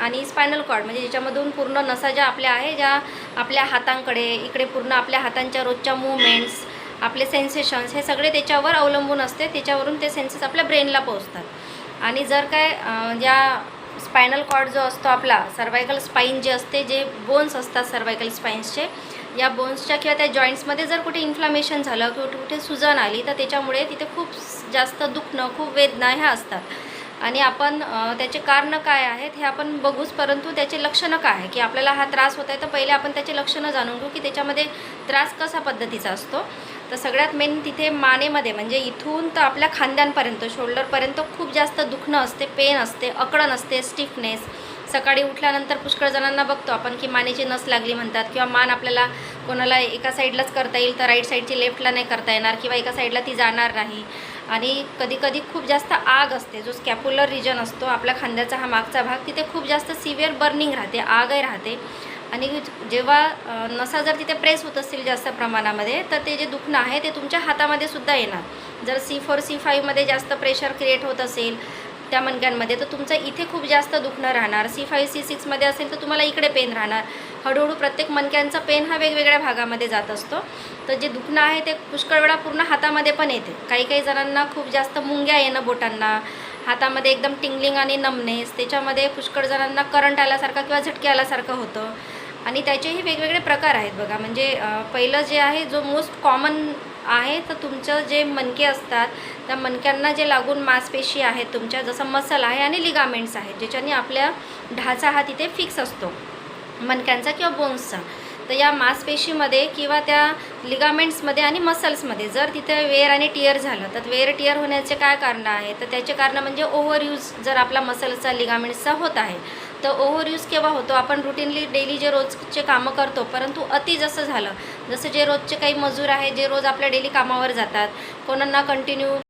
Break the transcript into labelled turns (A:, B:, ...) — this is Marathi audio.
A: आणि स्पायनल कॉर्ड म्हणजे ज्याच्यामधून पूर्ण नसा ज्या आपल्या आहे ज्या आपल्या हातांकडे इकडे पूर्ण आपल्या हातांच्या रोजच्या मुवमेंट्स आपले सेन्सेशन्स हे सगळे त्याच्यावर अवलंबून असते. त्याच्यावरून ते सेन्सेस आपल्या ब्रेनला पोहोचतात. आणि जर काय ज्या स्पायनल कॉर्ड जो असतो आपला सर्वायकल स्पाईन जे असते जे बोन्स असतात सर्वायकल स्पाईन्सचे या बोन्सच्या किंवा त्या जॉईंट्समध्ये जर कुठे इन्फ्लामेशन झालं किंवा कुठे सुजन आली तर त्याच्यामुळे तिथे खूप जास्त दुखणं खूप वेदना ह्या असतात. आणि आपण त्याचे कारणं काय आहेत हे आपण बघूच परंतु त्याचे लक्षणं काय आहे की आपल्याला हा त्रास होत आहे तर पहिले आपण त्याचे लक्षणं जाणून घेऊ की त्याच्यामध्ये त्रास कसा पद्धतीचा असतो. तर सगळ्यात मेन तिथे मानेमध्ये म्हणजे इथून तर आपल्या खांद्यांपर्यंत शोल्डरपर्यंत खूप जास्त दुखणं असते पेन असते अकडण असते स्टिफनेस. सकाळी उठल्यानंतर पुष्कळ जणांना बघतो आपण की मानेची नस लागली म्हणतात किंवा मान आपल्याला कोणाला एका साईडलाच करता येईल तर राईट साईडची लेफ्टला नाही करता येणार किंवा एका साईडला ती जाणार नाही. आणि कधीकधी खूप जास्त आग असते. जो स्कॅप्युलर रिजन असतो आपल्या खांद्याचा हा मागचा भाग तिथे खूप जास्त सिव्हिअर बर्निंग राहते आगही राहते. आणि जेव्हा नसा जर तिथे प्रेस होत असतील जास्त प्रमाणामध्ये तर ते जे दुखणं आहे ते तुमच्या हातामध्ये सुद्धा येणार. जर सी फोर सी फाईव्हमध्ये जास्त प्रेशर क्रिएट होत असेल त्या मणक्यांमध्ये तर तुमचं इथे खूप जास्त दुखणं राहणार. सी फाईव्ह सी सिक्समध्ये असेल तर तुम्हाला इकडे पेन राहणार. हळूहळू प्रत्येक मनक्यांचा पेन हा वेगवेगळ्या भागामध्ये जात असतो. तर जे दुखणं आहे ते पुष्कळ वेळा पूर्ण हातामध्ये पण येते. काही काही जणांना खूप जास्त मुंग्या येणं बोटांना हातामध्ये एकदम टिंगलिंग आणि नमनेस त्याच्यामध्ये पुष्कळ जणांना करंट आल्यासारखं किंवा झटके आल्यासारखं होतं. आणि त्याचेही वेगवेगळे प्रकार आहेत बघा. म्हणजे पहिलं जे आहे जो मोस्ट कॉमन आहे तर तुमचं जे मणके असतात त्या मनक्यांना जे लागून मांसपेशी आहेत तुमच्या जसं मसल आहे आणि लिगामेंट्स आहेत ज्याच्याने आपल्या ढाचा हा तिथे फिक्स असतो. मणक्यांचा किंवा बोन्सचा. तर या मांसपेशीमध्ये किंवा त्या लिगामेंट्समध्ये आणि मसल्समध्ये जर तिथे वेअर आणि टिअर झालं तर वेअर टिअर होण्याचे काय कारणं आहे? तर त्याचे कारणं म्हणजे ओव्हर यूज जर आपला मसल्सचा लिगामेंट्सचा होत आहे तर ओव्हर यूज केव्हा होतो? आपण रुटीनली डेली जे रोजचे कामं करतो परंतु अति जसं झालं जसं जे रोजचे काही मजूर आहे जे रोज आपल्या डेली कामावर जातात कोणांना कंटिन्यू